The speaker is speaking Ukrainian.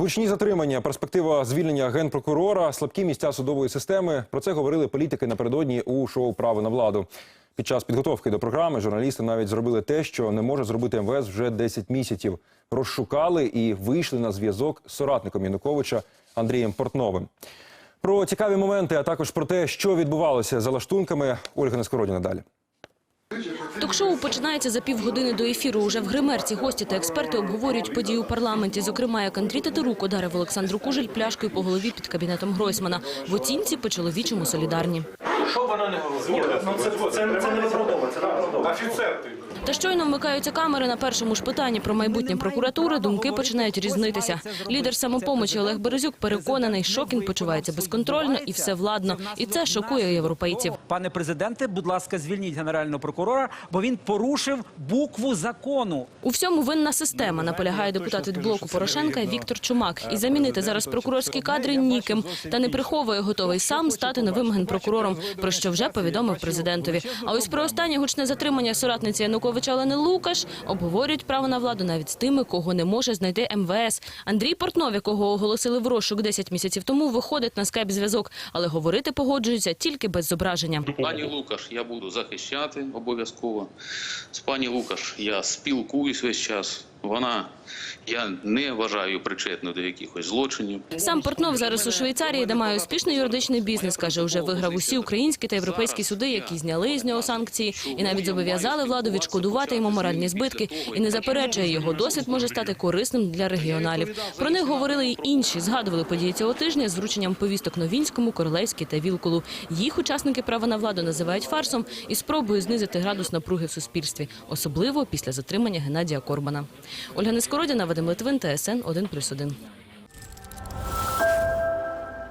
Гучні затримання, перспектива звільнення генпрокурора, слабкі місця судової системи. Про це говорили політики напередодні у шоу Право на владу. Під час підготовки до програми журналісти навіть зробили те, що не може зробити МВС вже 10 місяців. Розшукали і вийшли на зв'язок з соратником Януковича Андрієм Портновим. Про цікаві моменти, а також про те, що відбувалося за лаштунками, Ольга Нескородіна далі. Ток-шоу починається за півгодини до ефіру. Уже в гримерці гості та експерти обговорюють події у парламенті. Зокрема, як Андрій Татарук ударив Олександру Кужель пляшкою по голові під кабінетом Гройсмана. В оцінці по чоловічому солідарні. Що вона не говорила? Ну, це, це, це не виправдовує, це не виправдовує. Офіцер ти. Та щойно вмикаються камери на першому ж питанні про майбутнє прокуратури. Думки починають різнитися. Лідер самопомочі Олег Березюк переконаний, Шокін почувається безконтрольно і все владно. І це шокує європейців. Пане президенте, будь ласка, звільніть генерального прокурора, бо він порушив букву закону. У всьому винна система, наполягає депутат від блоку Порошенка Віктор Чумак. І замінити зараз прокурорські кадри ніким. Та не приховує готовий сам стати новим генпрокурором, про що вже повідомив президентові. А ось про останнє гучне затримання соратниці Януковича Олени Лукаш обговорюють право на владу навіть з тими, кого не може знайти МВС. Андрій Портнов, якого оголосили в розшук 10 місяців тому, виходить на скайп-зв'язок, але говорити погоджується тільки без зображення. Пані Лукаш я буду захищати обов'язково. З пані Лукаш я спілкуюсь весь час. Вона я не вважаю причетною до якихось злочинів. Сам Портнов зараз у Швейцарії, де має успішний юридичний бізнес. каже, вже виграв усі українські та європейські суди, які зняли з нього санкції, і навіть зобов'язали владу відшкодувати йому моральні збитки. І не заперечує, його досвід може стати корисним для регіоналів. Про них говорили й інші. Згадували події цього тижня з врученням повісток Новінському, Королевській та Вілкулу. Їх учасники права на владу називають фарсом і спробою знизити градус напруги в суспільстві, особливо після затримання Геннадія Корбана. Ольга Нескородіна, Вадим Литвин, ТСН 1+,1.